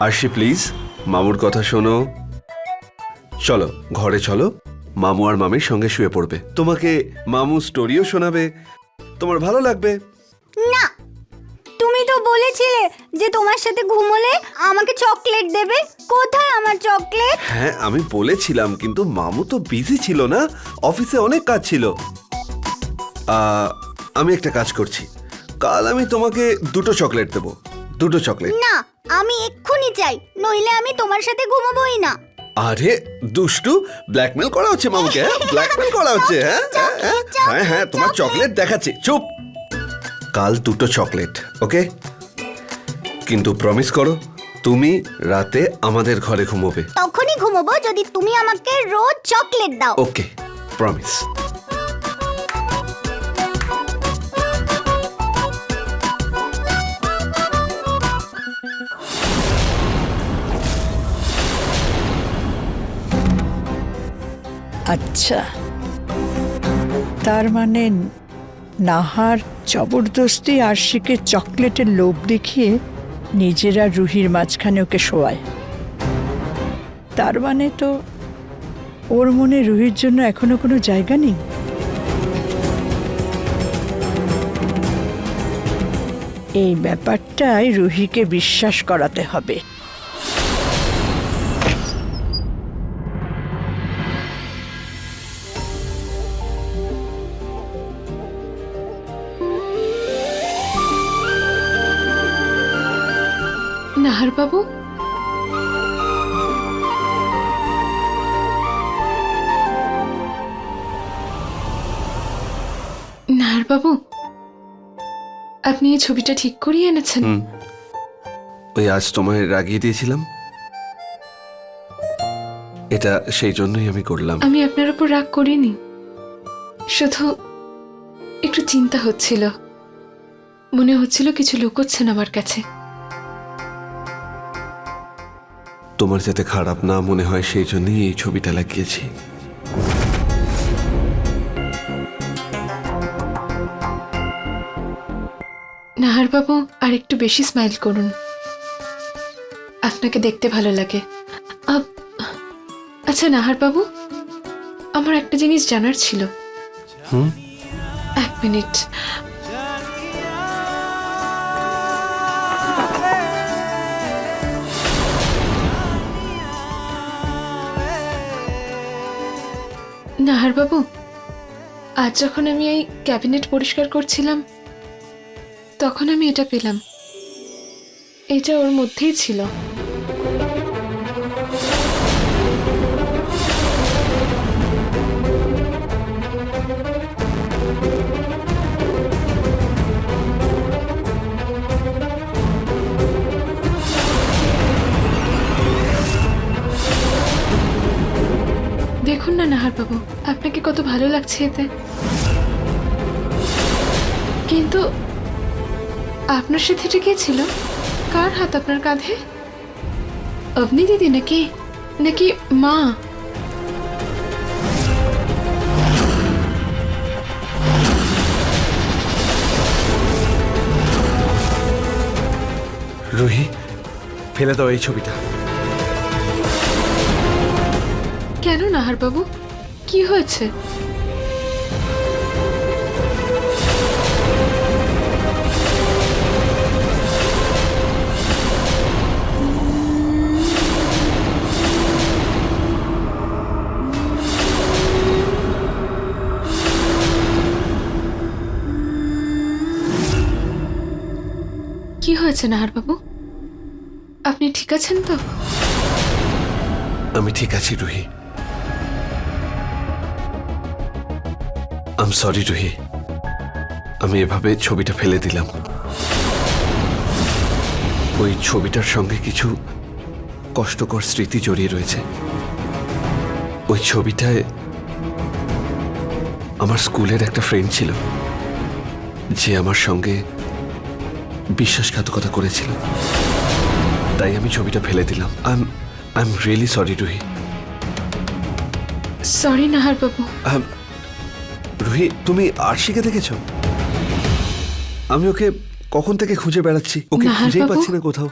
আরশি, please, মামুর কথা শোনো। চলো, ঘরে চলো। মামু আর মামির সঙ্গে শুয়ে পড়বে। তোমাকে মামু স্টোরিও শোনাবে। তোমার ভালো লাগবে। বলেছিলে যে তোমার সাথে ঘুমোলে আমাকে চকলেট দেবে? কোথায় আমার চকলেট? হ্যাঁ আমি বলেছিলাম কিন্তু মামু তো বিজি ছিল না। অফিসে অনেক কাজ ছিল। আহ, আমি একটা কাজ করছি। কাল আমি তোমাকে দুটো চকলেট দেবো। দুটো চকলেট। না আমি এক্ষুনি চাই নইলে আমি তোমার সাথে ঘুমাবোই না। আরে দুষ্টু ব্ল্যাকমেল করা হচ্ছে মামুকে ব্ল্যাকমেল করা হচ্ছে হ্যাঁ? হ্যাঁ, হ্যাঁ? হ্যাঁ হ্যাঁ তোমার চকলেট দেখাচ্ছি। চুপ। কাল দুটো চকলেট ওকে? কিন্তু প্রমিস করো তুমি রাতে আমাদের ঘরে ঘুমোবে। তখনই ঘুমোবো যদি তুমি আমাকে রোজ চকলেট দাও। ওকে প্রমিস আচ্ছা। তার মানে নাহার জবরদস্তি আরশিকে চকলেটের লোভ দেখিয়ে নিজেরা রুহির মাঝখানে ওকে শোয়ায়। তার মানে তো ওর মনে রুহির জন্য এখনও কোনো জায়গা নেই? এই ব্যাপারটাই রুহিকে বিশ্বাস করাতে হবে। বাবু আপনি এই ছবিটা ঠিক করিয়ে এনেছেন? হুম। ওই আজ তোমায় রাগিয়ে দিয়েছিলাম। এটা সেই জন্যই আমি করলাম। আমি আপনার উপর রাগ করিনি। শুধু একটু চিন্তা হচ্ছিল। মনে হচ্ছিল কিছু লুকোচ্ছেন আমার কাছে। তোমার যাতে খারাপ না মনে হয় সেই জন্যই এই ছবিটা লাগিয়েছি। বাবু আর একটু বেশি স্মাইল করুন। আপনাকে দেখতে ভালো লাগে। আচ্ছা নাহার বাবু আমার একটা জিনিস জানার ছিল। এক মিনিট। নাহার বাবু আজ যখন আমি এই ক্যাবিনেট পরিষ্কার করছিলাম তখন আমি এটা পেলাম। এটা ওর মধ্যেই ছিল। দেখুন না নাহার বাবু, আপনাকে কত ভালো লাগছে এতে। কিন্তু আপনার সাথে এটা কে ছিল? কার হাত আপনার কাঁধে? অবনি দিদি নাকি নাকি মা? রুহি ফেলে দাও এই ছবিটা। কেন নাহার বাবু কি হয়েছে? কি হয়েছে বাবু আপনি ঠিক আছেন তো? আমি ঠিক আছি, রুহি। আম সরি রুহি। আমি এভাবে ছবিটা ফেলে দিলাম। ওই ছবিটার সঙ্গে কিছু কষ্টকর স্মৃতি জড়িয়ে রয়েছে। ওই ছবিটায় আমার স্কুলের একটা ফ্রেন্ড ছিল। যে আমার সঙ্গে বিশ্বাসঘাতকতা করেছিল তাই আমি ছবিটা ফেলে দিলাম। I am I am really sorry Ruhi. Sorry Nahar বাবু। রুহি তুমি আরশিকে দেখেছ? আমি ওকে কখন থেকে খুঁজে বেড়াচ্ছি? ওকে নাহার খুঁজেই পাচ্ছি না কোথাও।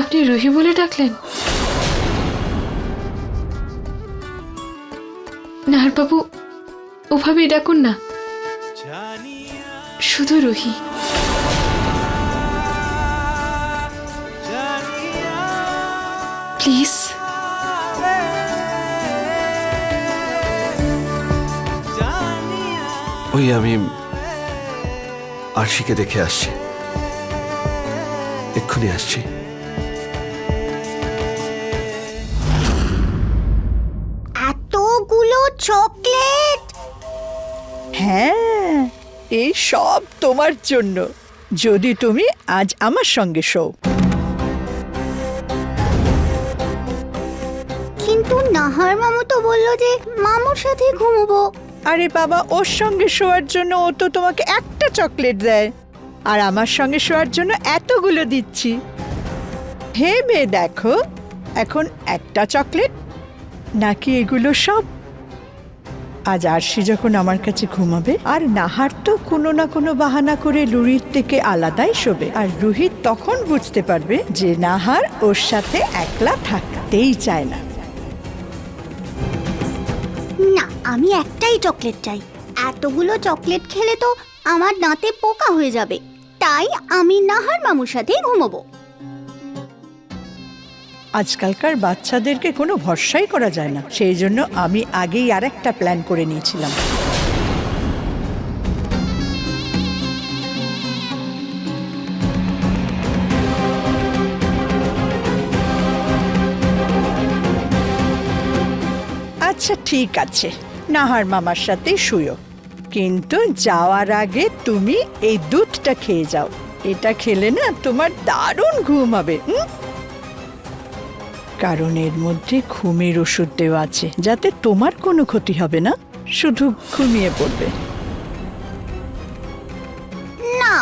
আপনি রুহি বলে ডাকলেন? নাহারবাবু ওভাবেই ডাকুন না। শুধু রুহি। প্লিজ। ওই আমি আরশিকে দেখে আসছি। এক্ষুনি আসছি। এতগুলো চকলেট! হ্যাঁ এই সব তোমার জন্য। যদি তুমি আজ আমার সঙ্গে শো। কিন্তু নাহার মামু তো বলল যে মামুর সাথে ঘুমবো। আরে বাবা, ওর সঙ্গে শোয়ার জন্য ও তো তোমাকে একটা চকলেট দেয়। আর আমার সঙ্গে শোয়ার জন্য এতগুলো দিচ্ছি। ভেবে দেখো, এখন একটা চকলেট, নাকি এগুলো সব? আজ আরশি যখন আমার কাছে ঘুমাবে, আর নাহার তো কোনো না কোনো বাহানা করে লুরির থেকে আলাদাই শোবে। আর রুহিত তখন বুঝতে পারবে যে নাহার ওর সাথে একলা থাকতেই চায় না। আমি একটাই চকলেট চাই। এতগুলো চকলেট খেলে তো আমার দাঁতে পোকা হয়ে যাবে। তাই আমি নাহার মামুর সাথেই ঘুমবো। আজকালকার বাচ্চাদেরকে কোনো ভরসাই করা যায় না। সেই জন্য আমি আগেই আর একটা প্ল্যান করে নিয়েছিলাম। আচ্ছা ঠিক আছে। নাহার মামার সাথে শুয়ো। কিন্তু যাওয়ার আগে তুমি এই দুধটা খেয়ে যাও। এটা খেলে না তোমার দারুণ ঘুম হবে কারণ এর মধ্যে ঘুমের ওষুধ দেওয়া আছে যাতে তোমার কোনো ক্ষতি হবে না শুধু ঘুমিয়ে পড়বে। না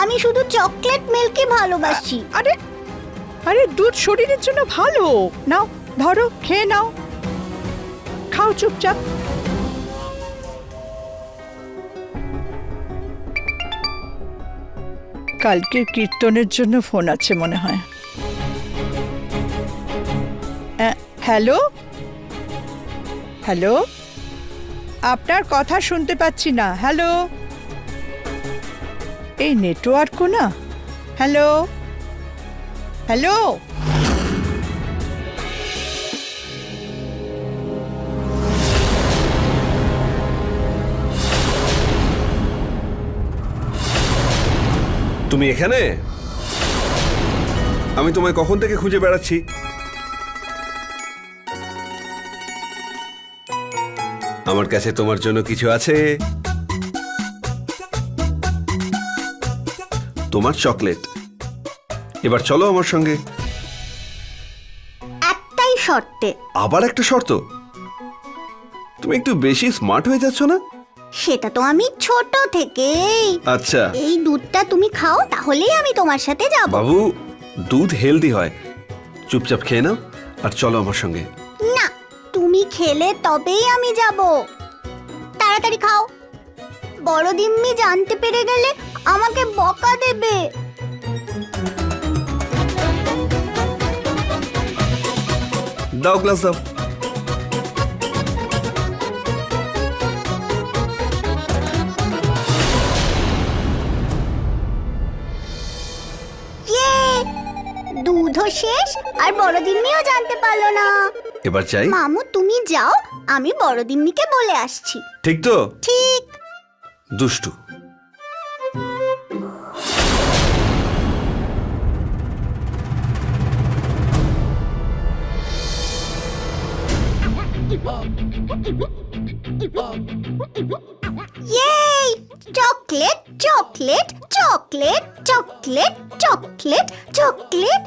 আমি শুধু চকলেট মিল্কই ভালোবাসি। আরে আরে দুধ শরীরের জন্য ভালো। নাও ধরো খেয়ে নাও। খাও চুপচাপ। কালকের কীর্তনের জন্য ফোন আছে মনে হয়। হ্যালো? হ্যালো? আপনার কথা শুনতে পাচ্ছি না, হ্যালো? এই নেটওয়ার্কও না, হ্যালো? হ্যালো? তুমি এখানে? আমি তোমায় কখন থেকে খুঁজে বেড়াচ্ছি? আমার কাছে তোমার জন্য কিছু আছে। তোমার চকলেট। এবার চলো আমার সঙ্গে। একটাই শর্তে। আবার একটা শর্ত? তুমি একটু বেশি স্মার্ট হয়ে যাচ্ছ না? সেটা তো আমি ছোট থেকেই। আচ্ছা। এই দুধটা তুমি খাও তাহলেই আমি তোমার সাথে যাব। বাবু দুধ হেলদি হয়। চুপচাপ খেয়ে নাও আর চলো আমার সঙ্গে। না তুমি খেলে তবেই আমি যাব। তাড়াতাড়ি খাও। বড় দিম্মি জানতে পেরে গেলে আমাকে বকা দেবে। দাও গ্লাস দাও। শেষ আর বড় দিম্মিও জানতে পারল না। এবার চাই। মামু তুমি যাও আমি বড় দিম্মিকে বলে আসছি। ঠিক তো? ঠিক। দুষ্টু। Yay chocolate chocolate chocolate chocolate chocolate chocolate.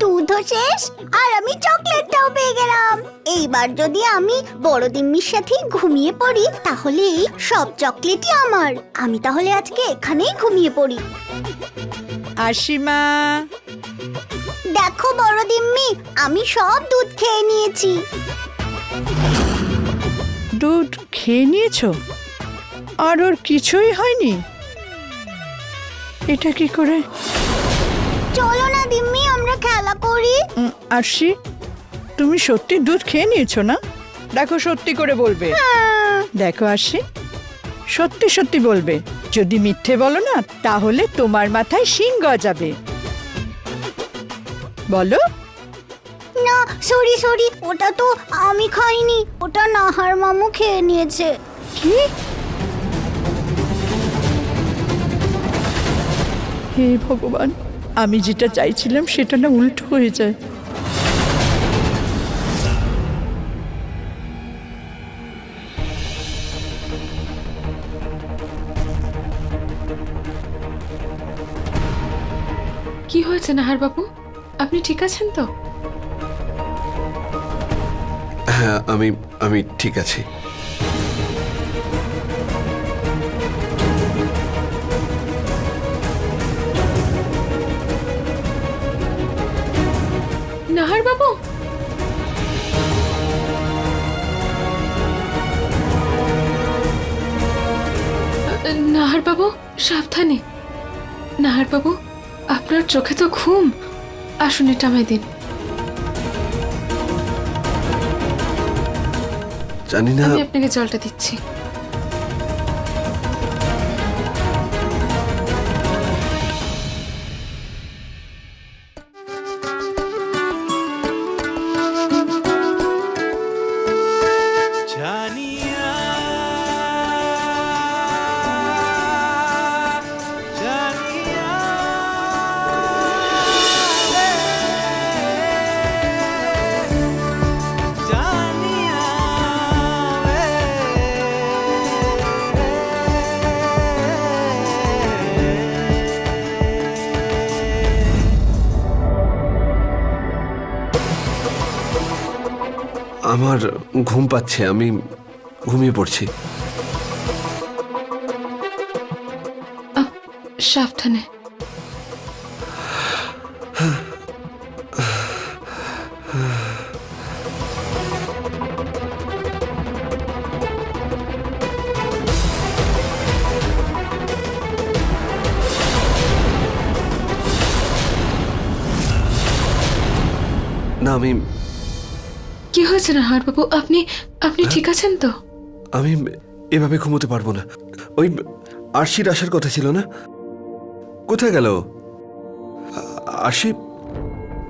দুধও শেষ আর আমি চকলেটটাও পেয়ে গেলাম। এইবার যদি আমি বড় দিম্মির সাথে ঘুমিয়ে পড়ি তাহলে এই সব চকলেটই আমার। আমি তাহলে আজকে এখানেই ঘুমিয়ে পড়ি। আশিমা। দেখো বড় দিম্মি আমি সব দুধ খেয়ে নিয়েছি। দুধ খেয়ে নিয়েছো? আর ওর কিছুই হয়নি? এটা কি করে? চলো না দিম্মি আমরা খেলা করি। আরশি তুমি সত্যি দুধ খেয়ে নিয়েছো না? দেখো সত্যি করে বলবে। দেখো আরশি সত্যি সত্যি বলবে। যদি মিথ্যে বলো না তাহলে তোমার মাথায় শিং গজাবে। বলো? না সরি সরি ওটা তো আমি খাইনি। ওটা নাহার মামু খেয়ে নিয়েছে। কি? হে ভগবান আমি যেটা চাইছিলাম সেটা না উল্টো হয়ে যায়। কি হয়েছে নাহার বাবু? আপনি ঠিক আছেন তো? হ্যাঁ আমি আমি ঠিক আছি। নাহার বাবু। নাহার বাবু সাবধানে। নাহার বাবু আপনার চোখে তো ঘুম। আসুন এটা আমায় দিন। জানি না আমি আপনাকে জলটা দিচ্ছি। আমার ঘুম পাচ্ছে আমি ঘুমিয়ে পড়ছি। সাবধানে। না আমি কি হয়েছে নাহার বাবু আপনি আপনি ঠিক আছেন তো? আমি এভাবে ঘুমোতে পারব না। ওই আরশির আসার কথা ছিল না? কোথায় গেল? আরশি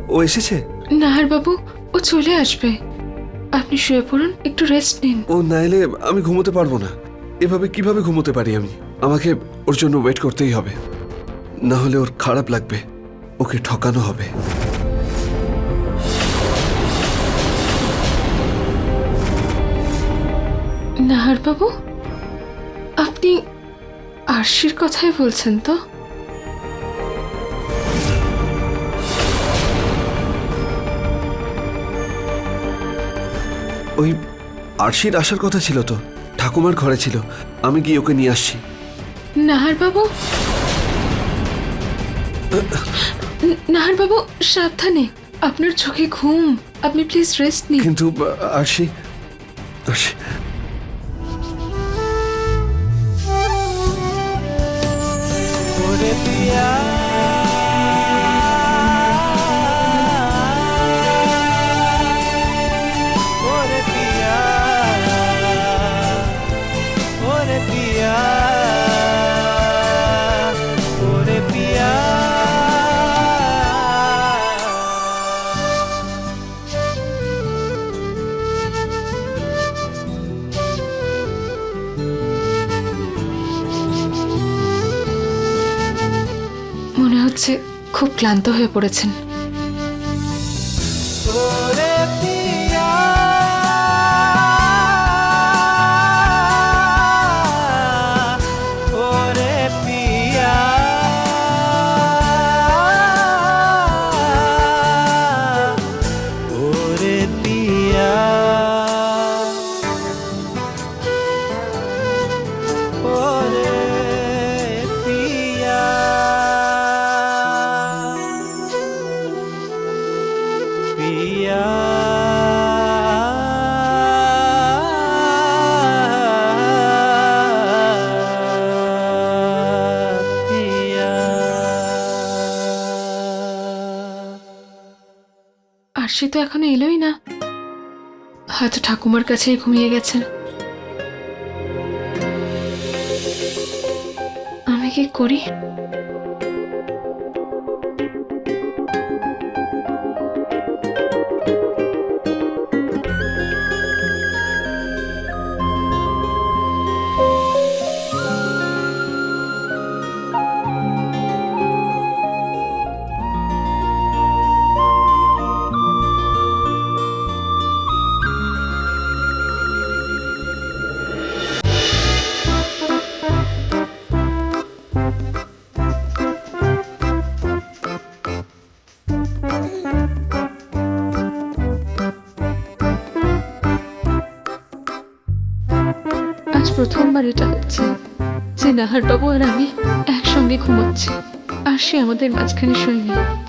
ও এসেছে? নাহার বাবু ও চলে আসবে। আপনি শুয়ে পড়ুন একটু রেস্ট নিন। ও না এলে আমি ঘুমোতে পারব না। এভাবে কীভাবে ঘুমোতে পারি আমি? আমাকে ওর জন্য ওয়েট করতেই হবে। না হলে ওর খারাপ লাগবে। ওকে ঠকানো হবে। নাহার বাবু আপনি আরশির কথাই বলছেন তো? ওই আরশির আসার কথা ছিল তো ঠাকুমার ঘরে ছিল আমি গিয়ে ওকে নিয়ে আসছি। নাহার বাবু নাহার বাবু সাবধানে আপনার চোখে ঘুম আপনি প্লিজ রেস্ট নিন। কিন্তু আরশি আরশি ওরে ক্লান্ত হয়ে পড়েছেন। আরশি তো এখনও এলোই না। হয়তো ঠাকুমার কাছেই ঘুমিয়ে গেছেন। আমি কি করি? প্রথমবার এটা হচ্ছে। যে নাহার বাবু আর আমি একসঙ্গে ঘুমোচ্ছি। আর সে আমাদের মাঝখানে শুয়ে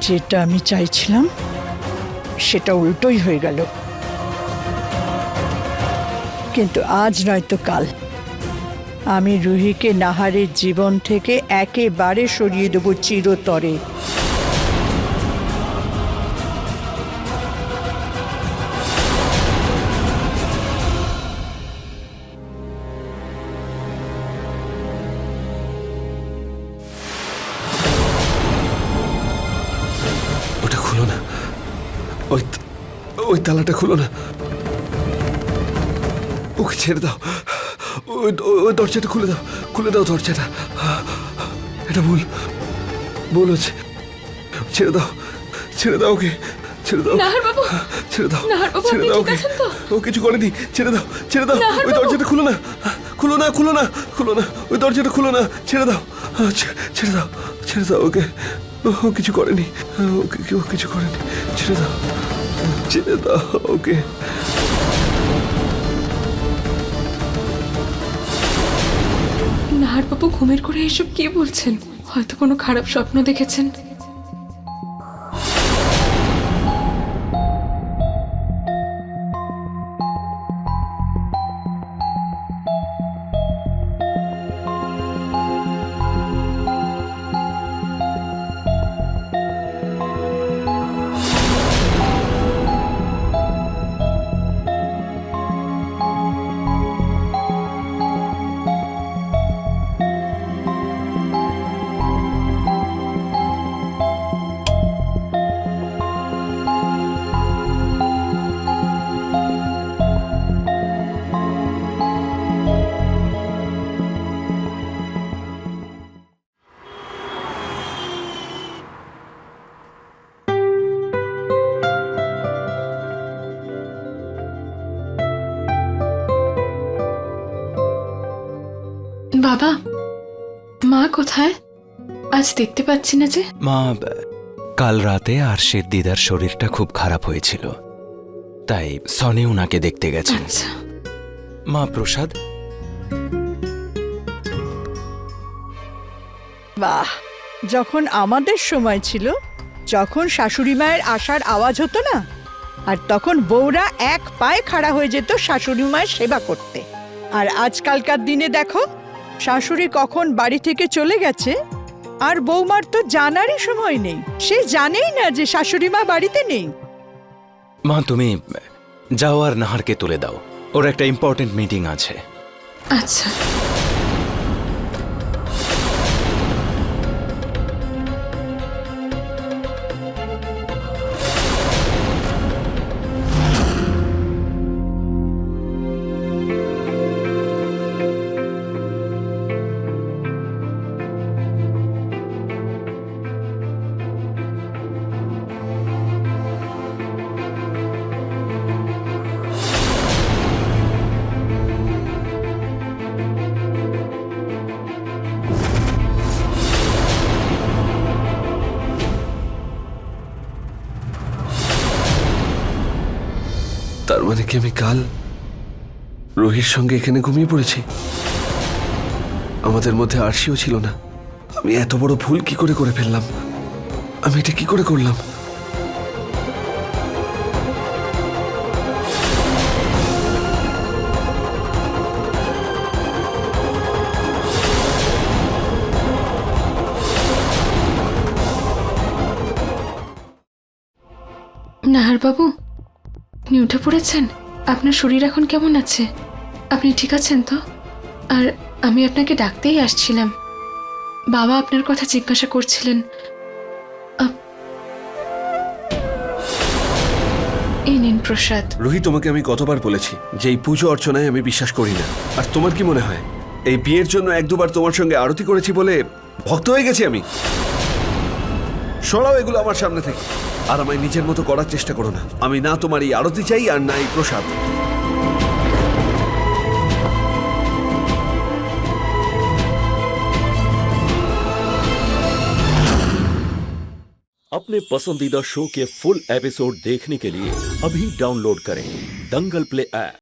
যেটা আমি চাইছিলাম, সেটা উল্টোই হয়ে গেল। কিন্তু আজ নয়তো কাল। আমি রুহিকে নাহারের জীবন থেকে একেবারে সরিয়ে দেবো চিরতরে। তালাটা খুলো না। ওকে ছেড়ে দাও। ওই দরজাটা খুলে দাও। খুলে দাও দরজাটা। এটা ভুল। ভুল হচ্ছে। ছেড়ে দাও। ছেড়ে দাও ওকে। ছেড়ে দাও। বাবু। ছেড়ে দাও। ছেড়ে দাও ওকে। ও কিছু করেনি। ছেড়ে দাও। ছেড়ে দাও। ওই দরজাটা খুলো না। খুলো না খুলো না খুলো না। ওই দরজাটা খুলো না। ছেড়ে দাও। ছেড়ে দাও। ছেড়ে দাও ওকে। ও কিছু করেনি। ও কি- ও কিছু করেনি। ছেড়ে দাও। ছেড়ে দাও, ওকে। নাহার বাবু ঘুমের করে এসব কি বলছেন? হয়তো কোনো খারাপ স্বপ্ন দেখেছেন। বাবা মা কোথায়? আজ দেখতে পাচ্ছি না যে। মা কাল রাতে আরশির দিদার শরীরটা খুব খারাপ হয়েছিল। তাই সনি উনাকে দেখতে গেছেন। আচ্ছা। মা প্রসাদ? বাহ যখন আমাদের সময় ছিল যখন শাশুড়ি মায়ের আসার আওয়াজ হতো না আর তখন বউরা এক পায়ে খাড়া হয়ে যেত শাশুড়ি মায়ের সেবা করতে। আর আজকালকার দিনে দেখো শাশুড়ি কখন বাড়ি থেকে চলে গেছে? আর বৌমার তো জানারই সময় নেই। সে জানেই না যে শাশুড়ি মা বাড়িতে নেই। মা তুমি যাও আর নাহারকে তুলে দাও। ওর একটা ইম্পর্টেন্ট মিটিং আছে। আচ্ছা। তার মানে কি আমি কাল রোহির সঙ্গে এখানে ঘুমিয়ে পড়েছি? আমাদের মধ্যে আরশিও ছিল না। আমি এত বড় ভুল কি করে করে ফেললাম? আমি এটা কি করে করলাম? পড়েছেন? আপনার শরীর এখন কেমন আছে? আপনি ঠিক আছেন তো? আর আমি আপনাকে ডাকতেই আসছিলাম। বাবা আপনার কথা জিজ্ঞাসা করছিলেন। এই নিন প্রসাদ। রোহি, তোমাকে আমি কতবার বলেছি যে এই পুজো অর্চনায় আমি বিশ্বাস করি না। আর তোমার কি মনে হয়? এই বিয়ের জন্য এক দুবার তোমার সঙ্গে আরতি করেছি বলে ভক্ত হয়ে গেছি আমি? সরাও এগুলো আমার সামনে থেকে। আর আমায় নিজের মতো করার চেষ্টা করো না আমি না তোমার এই আরতি চাই আর না এই প্রসাদ अपने पसंदीदा शो के फुल एपिसोड देखने के लिए अभी डाउनलोड करें दंगल प्ले ऐप